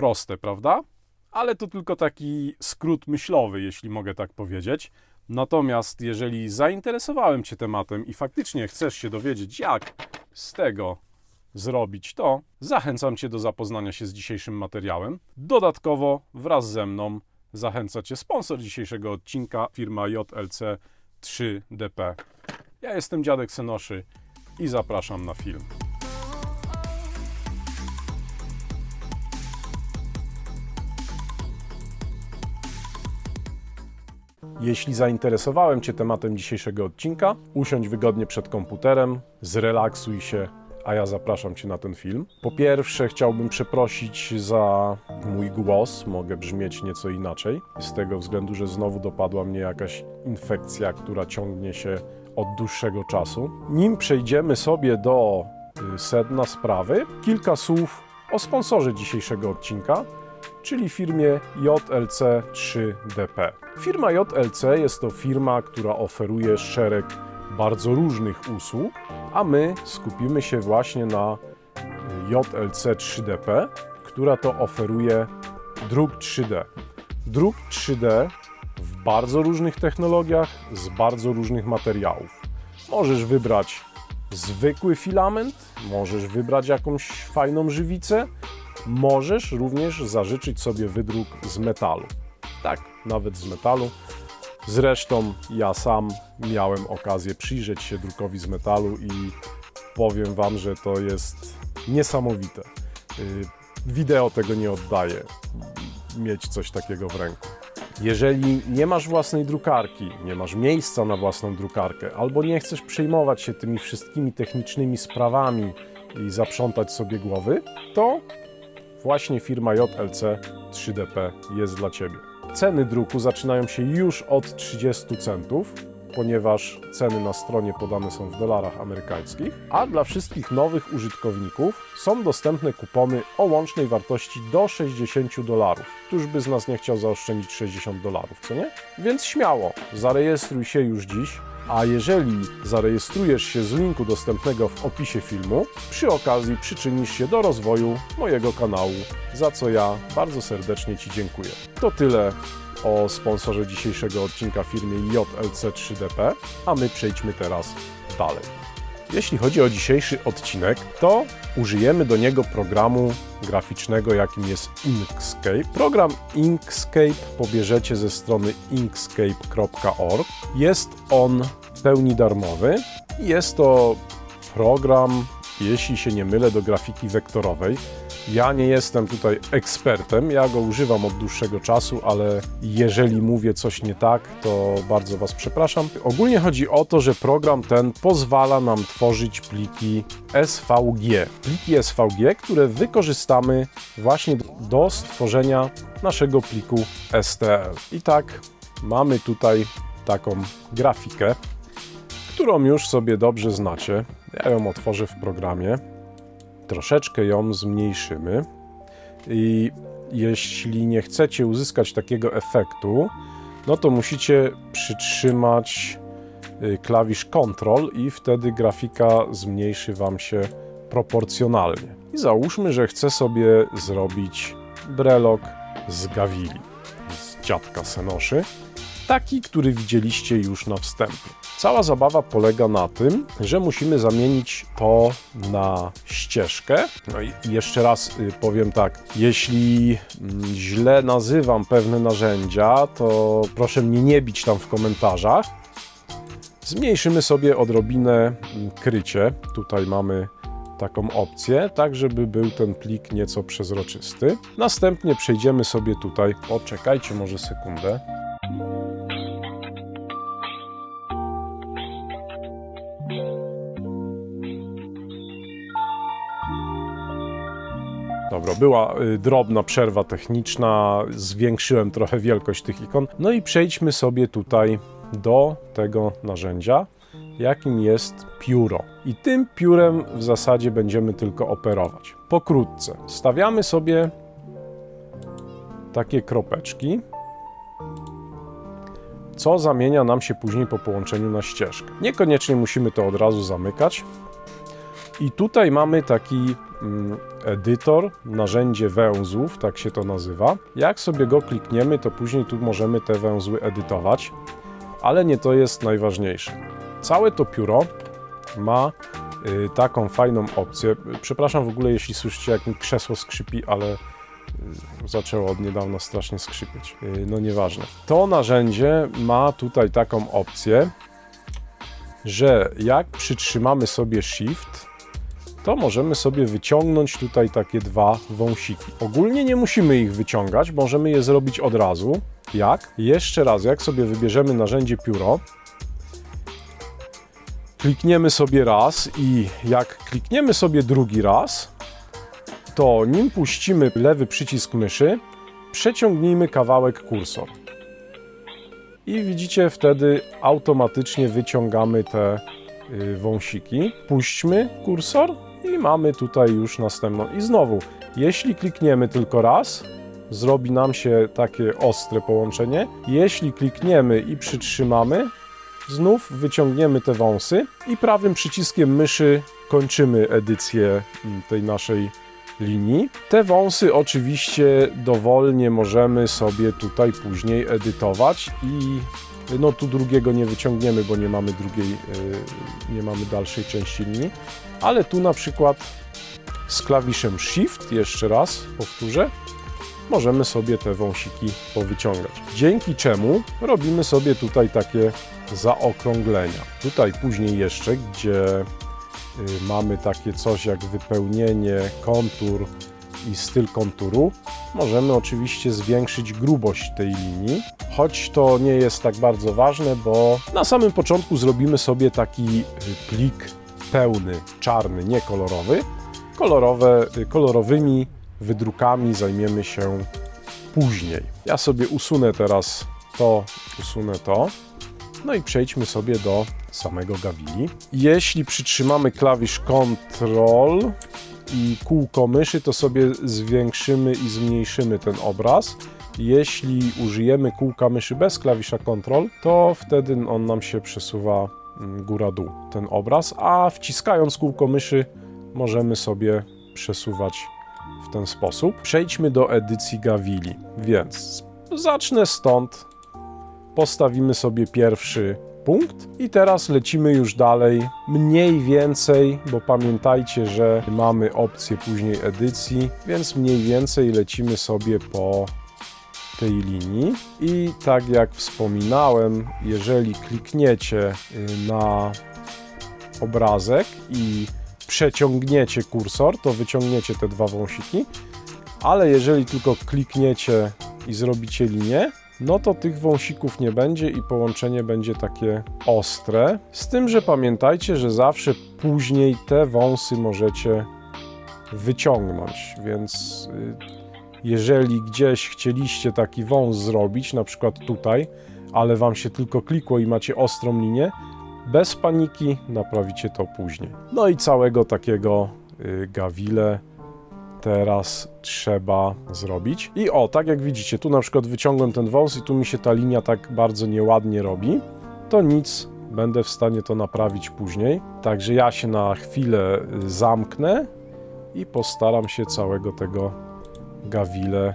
Proste, prawda? Ale to tylko taki skrót myślowy, jeśli mogę tak powiedzieć. Natomiast jeżeli zainteresowałem Cię tematem i faktycznie chcesz się dowiedzieć, jak z tego zrobić to, zachęcam Cię do zapoznania się z dzisiejszym materiałem. Dodatkowo wraz ze mną zachęca Cię sponsor dzisiejszego odcinka, firma JLC 3DP. Ja jestem Dziadek Senoszy i zapraszam na film. Jeśli zainteresowałem Cię tematem dzisiejszego odcinka, usiądź wygodnie przed komputerem, zrelaksuj się, a ja zapraszam Cię na ten film. Po pierwsze, chciałbym przeprosić za mój głos, mogę brzmieć nieco inaczej, z tego względu, że znowu dopadła mnie jakaś infekcja, która ciągnie się od dłuższego czasu. Nim przejdziemy sobie do y, sedna sprawy, kilka słów o sponsorze dzisiejszego odcinka, czyli firmie JLC 3DP. Firma JLC jest to firma, która oferuje szereg bardzo różnych usług, a my skupimy się właśnie na JLC 3DP, która to oferuje druk 3D. Druk 3D w bardzo różnych technologiach, z bardzo różnych materiałów. Możesz wybrać zwykły filament, możesz wybrać jakąś fajną żywicę, możesz również zażyczyć sobie wydruk z metalu. Tak, nawet z metalu. Zresztą ja sam miałem okazję przyjrzeć się drukowi z metalu i powiem Wam, że to jest niesamowite. Y, Wideo tego nie oddaje, mieć coś takiego w ręku. Jeżeli nie masz własnej drukarki, nie masz miejsca na własną drukarkę, albo nie chcesz przejmować się tymi wszystkimi technicznymi sprawami i zaprzątać sobie głowy, to właśnie firma JLC 3DP jest dla Ciebie. Ceny druku zaczynają się już od 30 centów, ponieważ ceny na stronie podane są w dolarach amerykańskich, a dla wszystkich nowych użytkowników są dostępne kupony o łącznej wartości do 60 dolarów. Któż by z nas nie chciał zaoszczędzić 60 dolarów, co nie? Więc śmiało, zarejestruj się już dziś, a jeżeli zarejestrujesz się z linku dostępnego w opisie filmu, przy okazji przyczynisz się do rozwoju mojego kanału, za co ja bardzo serdecznie Ci dziękuję. To tyle o sponsorze dzisiejszego odcinka firmie JLC 3DP, a my przejdźmy teraz dalej. Jeśli chodzi o dzisiejszy odcinek, to użyjemy do niego programu graficznego, jakim jest Inkscape. Program Inkscape pobierzecie ze strony inkscape.org. Jest on pełni darmowy jest to program, jeśli się nie mylę, do grafiki wektorowej. Ja nie jestem tutaj ekspertem, ja go używam od dłuższego czasu, ale jeżeli mówię coś nie tak, to bardzo Was przepraszam. Ogólnie chodzi o to, że program ten pozwala nam tworzyć pliki SVG. Pliki SVG, które wykorzystamy właśnie do stworzenia naszego pliku STL. I tak mamy tutaj taką grafikę, którą już sobie dobrze znacie. Ja ją otworzę w programie troszeczkę ją zmniejszymy. I jeśli nie chcecie uzyskać takiego efektu, no to musicie przytrzymać y, klawisz Ctrl i wtedy grafika zmniejszy Wam się proporcjonalnie. I załóżmy, że chcę sobie zrobić brelok z Gawili, z dziadka Senoszy, taki, który widzieliście już na wstępie. Cała zabawa polega na tym, że musimy zamienić to na ścieżkę. No i jeszcze raz y, powiem tak, jeśli mm, źle nazywam pewne narzędzia, to proszę mnie nie bić tam w komentarzach. Zmniejszymy sobie odrobinę mm, krycie. Tutaj mamy taką opcję, tak żeby był ten plik nieco przezroczysty. Następnie przejdziemy sobie tutaj, poczekajcie może sekundę. Była y, drobna przerwa techniczna, zwiększyłem trochę wielkość tych ikon. No i przejdźmy sobie tutaj do tego narzędzia, jakim jest pióro. I tym piórem w zasadzie będziemy tylko operować. Pokrótce, stawiamy sobie takie kropeczki, co zamienia nam się później po połączeniu na ścieżkę. Niekoniecznie musimy to od razu zamykać. I tutaj mamy taki mm, edytor, narzędzie węzłów, tak się to nazywa. Jak sobie go klikniemy, to później tu możemy te węzły edytować, ale nie to jest najważniejsze. Całe to pióro ma y, taką fajną opcję. Przepraszam w ogóle, jeśli słyszycie, jak mi krzesło skrzypi, ale y, zaczęło od niedawna strasznie skrzypieć. Y, No nieważne. To narzędzie ma tutaj taką opcję, że jak przytrzymamy sobie Shift, to możemy sobie wyciągnąć tutaj takie dwa wąsiki. Ogólnie nie musimy ich wyciągać, możemy je zrobić od razu. Jak? Jeszcze raz, jak sobie wybierzemy narzędzie pióro, klikniemy sobie raz i jak klikniemy sobie drugi raz, to nim puścimy lewy przycisk myszy, przeciągnijmy kawałek kursor. I widzicie, wtedy automatycznie wyciągamy te y, wąsiki. Puśćmy kursor i mamy tutaj już następną. I znowu, jeśli klikniemy tylko raz, zrobi nam się takie ostre połączenie. Jeśli klikniemy i przytrzymamy, znów wyciągniemy te wąsy i prawym przyciskiem myszy kończymy edycję mm, tej naszej linii. Te wąsy oczywiście dowolnie możemy sobie tutaj później edytować i no tu drugiego nie wyciągniemy, bo nie mamy drugiej, yy, nie mamy dalszej części linii, ale tu na przykład z klawiszem Shift, jeszcze raz powtórzę, możemy sobie te wąsiki powyciągać. Dzięki czemu robimy sobie tutaj takie zaokrąglenia. Tutaj później jeszcze, gdzie y, mamy takie coś jak wypełnienie, kontur i styl konturu, możemy oczywiście zwiększyć grubość tej linii, choć to nie jest tak bardzo ważne, bo na samym początku zrobimy sobie taki y, plik pełny, czarny, nie kolorowy. Kolorowe, y, kolorowymi wydrukami zajmiemy się później. Ja sobie usunę teraz to, usunę to. No i przejdźmy sobie do samego Gavili. Jeśli przytrzymamy klawisz Ctrl i kółko myszy, to sobie zwiększymy i zmniejszymy ten obraz. Jeśli użyjemy kółka myszy bez klawisza Ctrl, to wtedy on nam się przesuwa mm, góra-dół, ten obraz, a wciskając kółko myszy możemy sobie przesuwać w ten sposób. Przejdźmy do edycji Gavili, więc zacznę stąd, postawimy sobie pierwszy punkt. I teraz lecimy już dalej. Mniej więcej, bo pamiętajcie, że mamy opcję później edycji, więc mniej więcej lecimy sobie po tej linii. I tak jak wspominałem, jeżeli klikniecie y, na obrazek i przeciągniecie kursor, to wyciągniecie te dwa wąsiki, ale jeżeli tylko klikniecie i zrobicie linię, no to tych wąsików nie będzie i połączenie będzie takie ostre. Z tym, że pamiętajcie, że zawsze później te wąsy możecie wyciągnąć, więc y, jeżeli gdzieś chcieliście taki wąs zrobić, na przykład tutaj, ale wam się tylko klikło i macie ostrą linię, bez paniki naprawicie to później. No i całego takiego y, gawile teraz trzeba zrobić. I o, tak jak widzicie, tu na przykład wyciągłem ten wąs i tu mi się ta linia tak bardzo nieładnie robi, to nic, będę w stanie to naprawić później. Także ja się na chwilę y, zamknę i postaram się całego tego gawile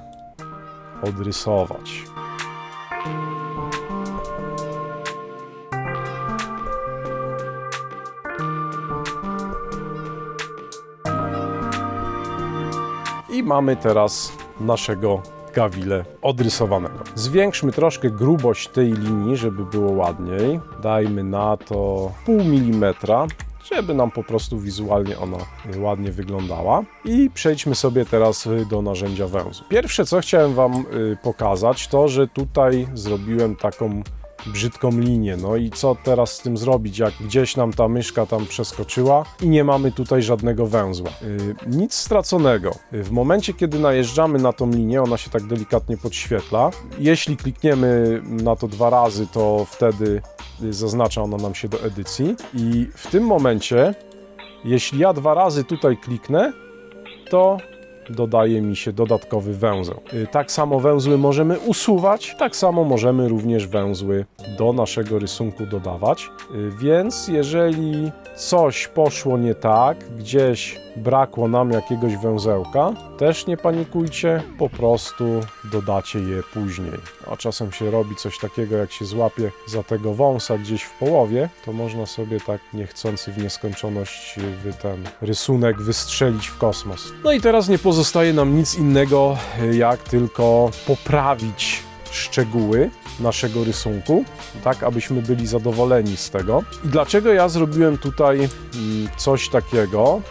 odrysować. Mamy teraz naszego gawile odrysowanego. Zwiększmy troszkę grubość tej linii, żeby było ładniej. Dajmy na to pół milimetra, żeby nam po prostu wizualnie ona ładnie wyglądała. I przejdźmy sobie teraz do narzędzia węzu. Pierwsze co chciałem Wam y, pokazać, to że tutaj zrobiłem taką brzydką linię. No i co teraz z tym zrobić, jak gdzieś nam ta myszka tam przeskoczyła i nie mamy tutaj żadnego węzła. Yy, nic straconego. Yy, w momencie, kiedy najeżdżamy na tą linię, ona się tak delikatnie podświetla. Jeśli klikniemy na to dwa razy, to wtedy yy, zaznacza ona nam się do edycji. I w tym momencie, jeśli ja dwa razy tutaj kliknę, to dodaje mi się dodatkowy węzeł. Y, Tak samo węzły możemy usuwać, tak samo możemy również węzły do naszego rysunku dodawać. Y, Więc jeżeli coś poszło nie tak, gdzieś brakło nam jakiegoś węzełka, też nie panikujcie, po prostu dodacie je później. A czasem się robi coś takiego, jak się złapie za tego wąsa gdzieś w połowie, to można sobie tak niechcący w nieskończoność wy ten rysunek wystrzelić w kosmos. No i teraz nie pozostaje nam nic innego, jak tylko poprawić szczegóły naszego rysunku, tak abyśmy byli zadowoleni z tego. I dlaczego ja zrobiłem tutaj mm, coś takiego,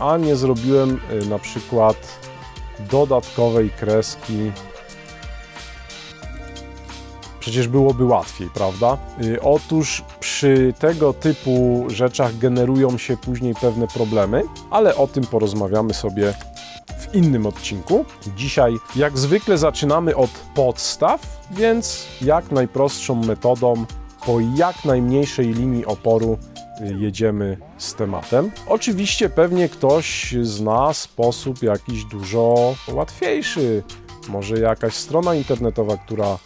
a nie zrobiłem y, na przykład dodatkowej kreski Przecież byłoby łatwiej, prawda? Y, Otóż przy tego typu rzeczach generują się później pewne problemy, ale o tym porozmawiamy sobie innym odcinku. Dzisiaj, jak zwykle, zaczynamy od podstaw, więc jak najprostszą metodą, po jak najmniejszej linii oporu y, jedziemy z tematem. Oczywiście pewnie ktoś zna sposób jakiś dużo łatwiejszy. Może jakaś strona internetowa, która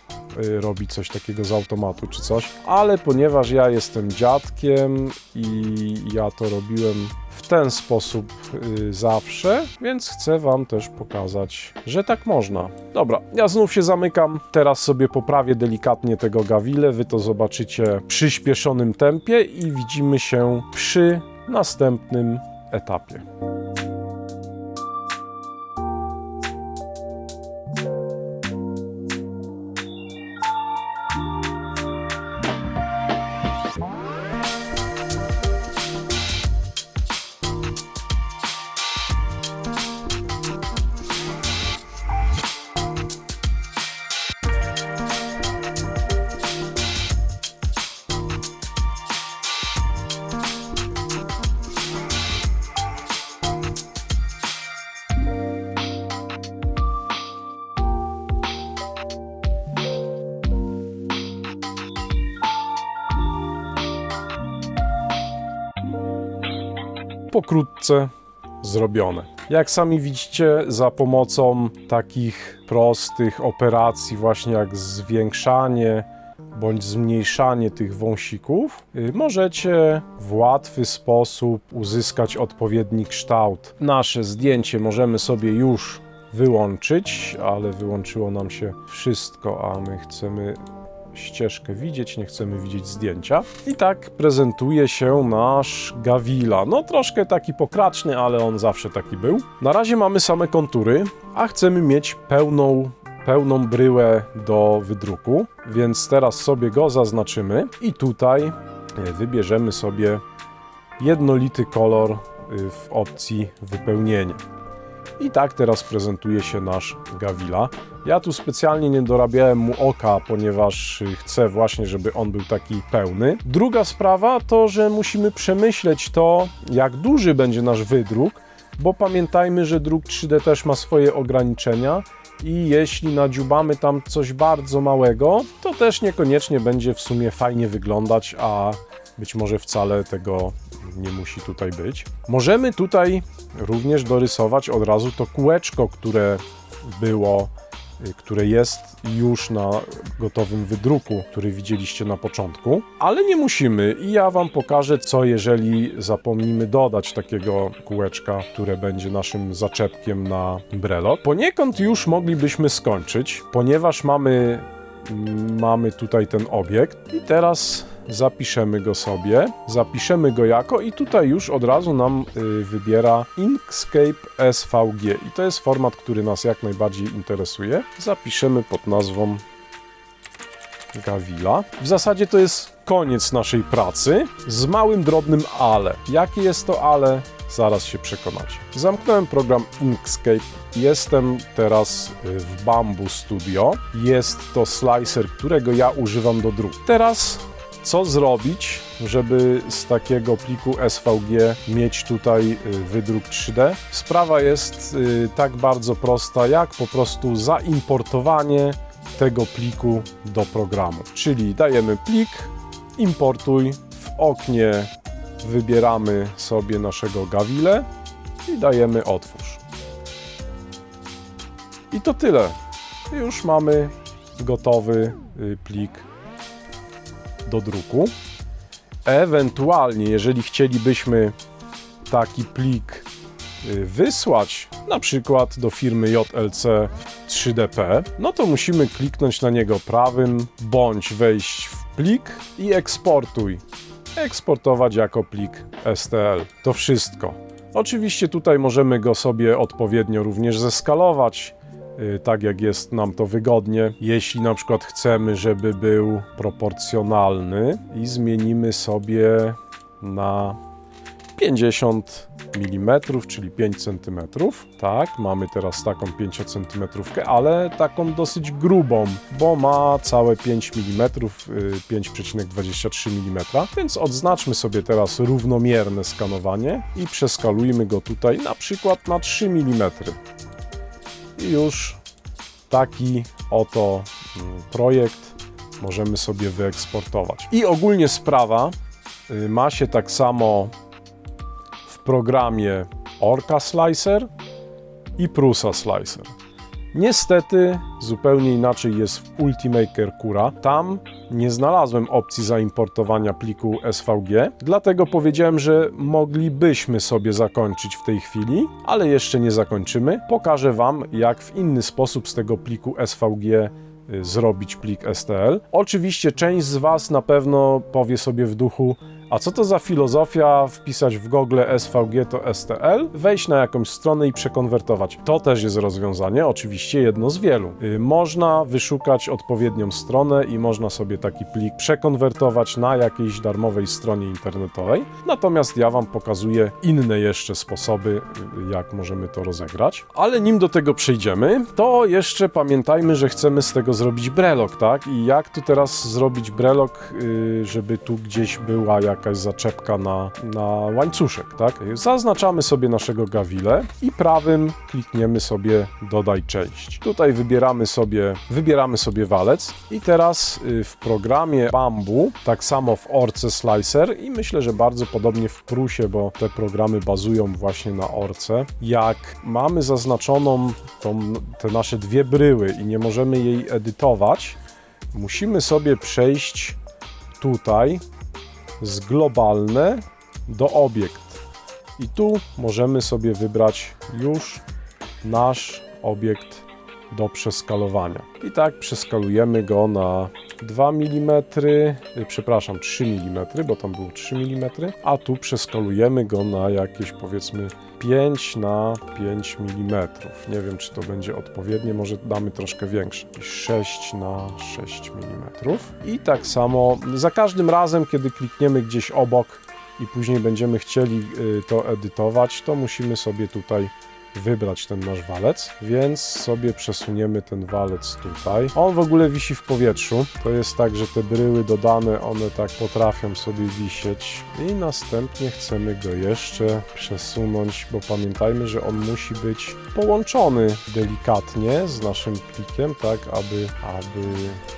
y, robi coś takiego z automatu czy coś, ale ponieważ ja jestem dziadkiem i ja to robiłem w ten sposób y, zawsze, więc chcę Wam też pokazać, że tak można. Dobra, ja znów się zamykam, teraz sobie poprawię delikatnie tego gawile, Wy to zobaczycie w przyspieszonym tempie i widzimy się przy następnym etapie. Pokrótce zrobione. Jak sami widzicie, za pomocą takich prostych operacji, właśnie jak zwiększanie bądź zmniejszanie tych wąsików, y, możecie w łatwy sposób uzyskać odpowiedni kształt. Nasze zdjęcie możemy sobie już wyłączyć, ale wyłączyło nam się wszystko, a my chcemy ścieżkę widzieć, nie chcemy widzieć zdjęcia. I tak prezentuje się nasz Gawila. No troszkę taki pokraczny, ale on zawsze taki był. Na razie mamy same kontury, a chcemy mieć pełną pełną bryłę do wydruku, więc teraz sobie go zaznaczymy i tutaj e, wybierzemy sobie jednolity kolor y, w opcji wypełnienie. I tak teraz prezentuje się nasz Gawila. Ja tu specjalnie nie dorabiałem mu oka, ponieważ chcę właśnie, żeby on był taki pełny. Druga sprawa to, że musimy przemyśleć to, jak duży będzie nasz wydruk, bo pamiętajmy, że druk 3D też ma swoje ograniczenia i jeśli nadziubamy tam coś bardzo małego, to też niekoniecznie będzie w sumie fajnie wyglądać, a być może wcale tego nie musi tutaj być. Możemy tutaj również dorysować od razu to kółeczko, które było, y, które jest już na gotowym wydruku, który widzieliście na początku, ale nie musimy i ja Wam pokażę, co jeżeli zapomnimy dodać takiego kółeczka, które będzie naszym zaczepkiem na brelok. Poniekąd już moglibyśmy skończyć, ponieważ mamy mamy tutaj ten obiekt i teraz zapiszemy go sobie, zapiszemy go jako i tutaj już od razu nam y, wybiera Inkscape SVG i to jest format, który nas jak najbardziej interesuje. Zapiszemy pod nazwą Gavila. W zasadzie to jest koniec naszej pracy z małym, drobnym ale. Jakie jest to ale? Zaraz się przekonacie. Zamknąłem program Inkscape. Jestem teraz y, w Bambu Studio. Jest to slicer, którego ja używam do druku. Teraz co zrobić, żeby z takiego pliku SVG mieć tutaj y, wydruk 3D? Sprawa jest y, tak bardzo prosta, jak po prostu zaimportowanie tego pliku do programu. Czyli dajemy plik, importuj, w oknie wybieramy sobie naszego Gawile i dajemy otwórz. I to tyle. Już mamy gotowy y, plik do druku. Ewentualnie, jeżeli chcielibyśmy taki plik y, wysłać, na przykład do firmy JLC 3DP, no to musimy kliknąć na niego prawym, bądź wejść w plik i eksportuj. Eksportować jako plik STL. To wszystko. Oczywiście tutaj możemy go sobie odpowiednio również zeskalować, y, tak jak jest nam to wygodnie. Jeśli na przykład chcemy, żeby był proporcjonalny i zmienimy sobie na 50 mm, czyli 5 cm. Tak, mamy teraz taką 5 cm, ale taką dosyć grubą, bo ma całe 5 mm, y, 5,23 mm. Więc odznaczmy sobie teraz równomierne skanowanie i przeskalujmy go tutaj na przykład na 3 mm. I już taki oto mm, projekt możemy sobie wyeksportować. I ogólnie sprawa y, ma się tak samo programie Orca Slicer i Prusa Slicer. Niestety zupełnie inaczej jest w Ultimaker Cura. Tam nie znalazłem opcji zaimportowania pliku SVG, dlatego powiedziałem, że moglibyśmy sobie zakończyć w tej chwili, ale jeszcze nie zakończymy. Pokażę Wam, jak w inny sposób z tego pliku SVG y, zrobić plik STL. Oczywiście część z Was na pewno powie sobie w duchu, a co to za filozofia wpisać w Google SVG to STL, wejść na jakąś stronę i przekonwertować. To też jest rozwiązanie, oczywiście jedno z wielu. Y, Można wyszukać odpowiednią stronę i można sobie taki plik przekonwertować na jakiejś darmowej stronie internetowej. Natomiast ja Wam pokazuję inne jeszcze sposoby, y, jak możemy to rozegrać. Ale nim do tego przejdziemy, to jeszcze pamiętajmy, że chcemy z tego zrobić brelok, tak? I jak tu teraz zrobić brelok, y, żeby tu gdzieś była jakaś zaczepka na, na łańcuszek, tak? Zaznaczamy sobie naszego gawile i prawym klikniemy sobie dodaj część. Tutaj wybieramy sobie, wybieramy sobie walec i teraz y, w programie Bambu, tak samo w Orce Slicer i myślę, że bardzo podobnie w Prusie, bo te programy bazują właśnie na Orce. Jak mamy zaznaczoną tą, te nasze dwie bryły i nie możemy jej edytować, musimy sobie przejść tutaj z globalne do obiekt. I tu możemy sobie wybrać już nasz obiekt do przeskalowania. I tak przeskalujemy go na 2 mm, y, przepraszam, 3 mm, bo tam było 3 mm, a tu przeskalujemy go na jakieś powiedzmy 5 na 5 mm. Nie wiem, czy to będzie odpowiednie, może damy troszkę większe. 6 na 6 mm. I tak samo za każdym razem, kiedy klikniemy gdzieś obok i później będziemy chcieli y, to edytować, to musimy sobie tutaj wybrać ten nasz walec, więc sobie przesuniemy ten walec tutaj. On w ogóle wisi w powietrzu. To jest tak, że te bryły dodane, one tak potrafią sobie wisieć i następnie chcemy go jeszcze przesunąć, bo pamiętajmy, że on musi być połączony delikatnie z naszym plikiem, tak, aby, aby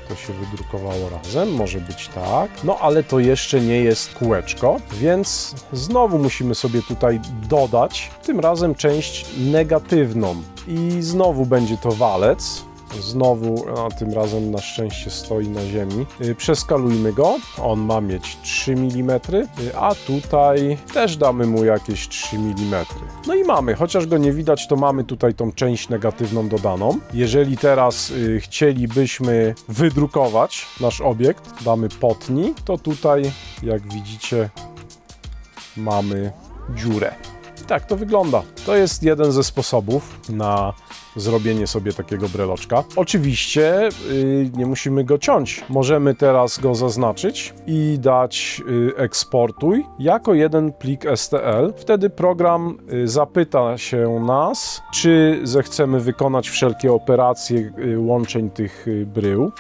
to się wydrukowało razem. Może być tak. No ale to jeszcze nie jest kółeczko, więc znowu musimy sobie tutaj dodać, tym razem część negatywną. I znowu będzie to walec. Znowu, a tym razem na szczęście stoi na ziemi. Y, Przeskalujmy go. On ma mieć 3 mm, y, a tutaj też damy mu jakieś 3 mm. No i mamy, chociaż go nie widać, to mamy tutaj tą część negatywną dodaną. Jeżeli teraz y, chcielibyśmy wydrukować nasz obiekt, damy potnij, to tutaj, jak widzicie, mamy dziurę. I tak to wygląda. To jest jeden ze sposobów na zrobienie sobie takiego breloczka. Oczywiście yy, nie musimy go ciąć. Możemy teraz go zaznaczyć i dać yy, eksportuj jako jeden plik STL. Wtedy program yy, zapyta się nas, czy zechcemy wykonać wszelkie operacje yy, łączeń tych yy, brył.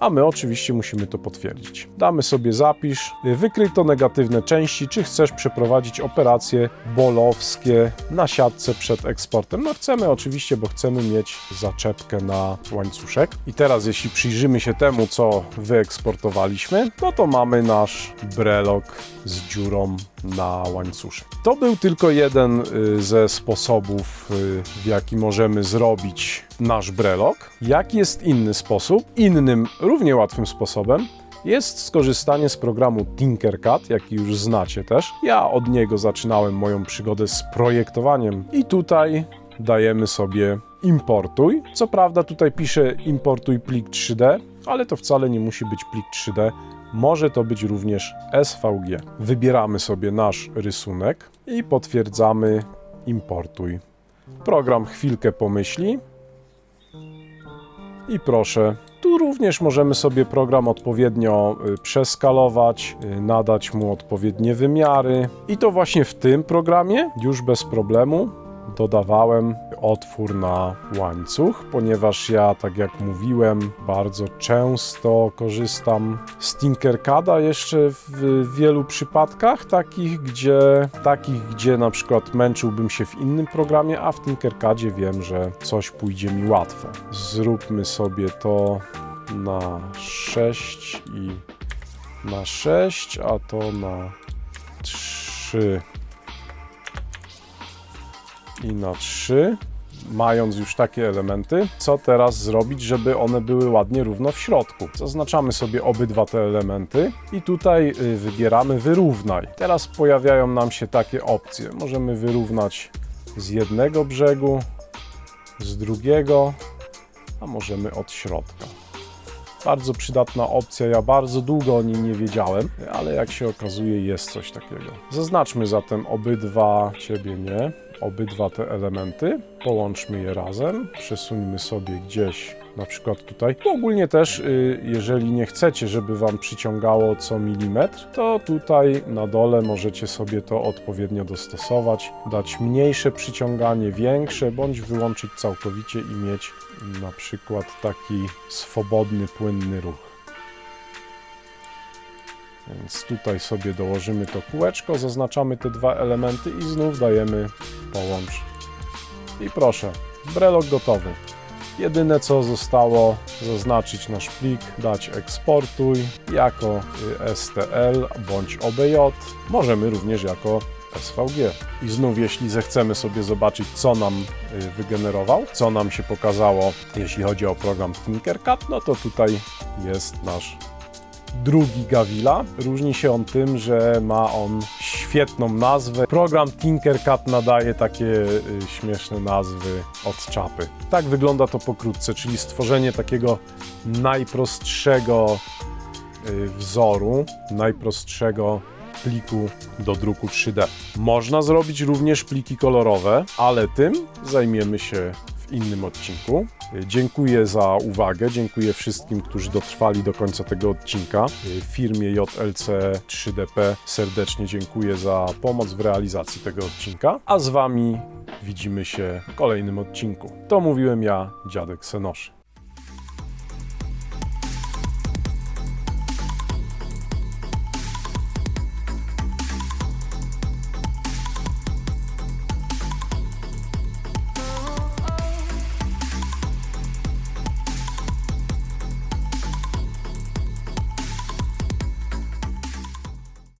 A my oczywiście musimy to potwierdzić. Damy sobie zapisz, wykryto negatywne części, czy chcesz przeprowadzić operacje bolowskie na siatce przed eksportem. No chcemy oczywiście, bo chcemy mieć zaczepkę na łańcuszek. I teraz jeśli przyjrzymy się temu, co wyeksportowaliśmy, no to mamy nasz brelok z dziurą na łańcuszek. To był tylko jeden y, ze sposobów, y, w jaki możemy zrobić nasz brelok. Jaki jest inny sposób? Innym, równie łatwym sposobem jest skorzystanie z programu Tinkercad, jaki już znacie też. Ja od niego zaczynałem moją przygodę z projektowaniem i tutaj dajemy sobie importuj. Co prawda tutaj pisze importuj plik 3D, ale to wcale nie musi być plik 3D. Może to być również SVG. Wybieramy sobie nasz rysunek i potwierdzamy importuj. Program chwilkę pomyśli i proszę. Tu również możemy sobie program odpowiednio y, przeskalować, y, nadać mu odpowiednie wymiary. I to właśnie w tym programie już bez problemu dodawałem otwór na łańcuch, ponieważ ja, tak jak mówiłem, bardzo często korzystam z Tinkercada jeszcze w wielu przypadkach takich, gdzie takich, gdzie na przykład męczyłbym się w innym programie, a w Tinkercadzie wiem, że coś pójdzie mi łatwo. Zróbmy sobie to na 6 i na 6, a to na 3 i na 3, mając już takie elementy, co teraz zrobić, żeby one były ładnie równo w środku. Zaznaczamy sobie obydwa te elementy i tutaj y, wybieramy wyrównaj. Teraz pojawiają nam się takie opcje. Możemy wyrównać z jednego brzegu, z drugiego, a możemy od środka. Bardzo przydatna opcja, ja bardzo długo o niej nie wiedziałem, ale jak się okazuje jest coś takiego. Zaznaczmy zatem obydwa, ciebie nie, obydwa te elementy, połączmy je razem, przesuńmy sobie gdzieś na przykład tutaj. Bo ogólnie też, y, jeżeli nie chcecie, żeby Wam przyciągało co milimetr, to tutaj na dole możecie sobie to odpowiednio dostosować, dać mniejsze przyciąganie, większe, bądź wyłączyć całkowicie i mieć na przykład taki swobodny, płynny ruch. Więc tutaj sobie dołożymy to kółeczko, zaznaczamy te dwa elementy i znów dajemy połącz. I proszę, brelok gotowy. Jedyne co zostało, zaznaczyć nasz plik, dać eksportuj jako STL bądź OBJ. Możemy również jako SVG. I znów, jeśli zechcemy sobie zobaczyć, co nam y, wygenerował, co nam się pokazało, jeśli chodzi o program Tinkercad, no to tutaj jest nasz drugi Gavila. Różni się on tym, że ma on świetną nazwę. Program Tinkercad nadaje takie y, śmieszne nazwy od czapy. Tak wygląda to pokrótce, czyli stworzenie takiego najprostszego y, wzoru, najprostszego pliku do druku 3D. Można zrobić również pliki kolorowe, ale tym zajmiemy się w innym odcinku. Dziękuję za uwagę, dziękuję wszystkim, którzy dotrwali do końca tego odcinka. Firmie JLC 3DP serdecznie dziękuję za pomoc w realizacji tego odcinka, a z Wami widzimy się w kolejnym odcinku. To mówiłem ja, dziadek Senoszy.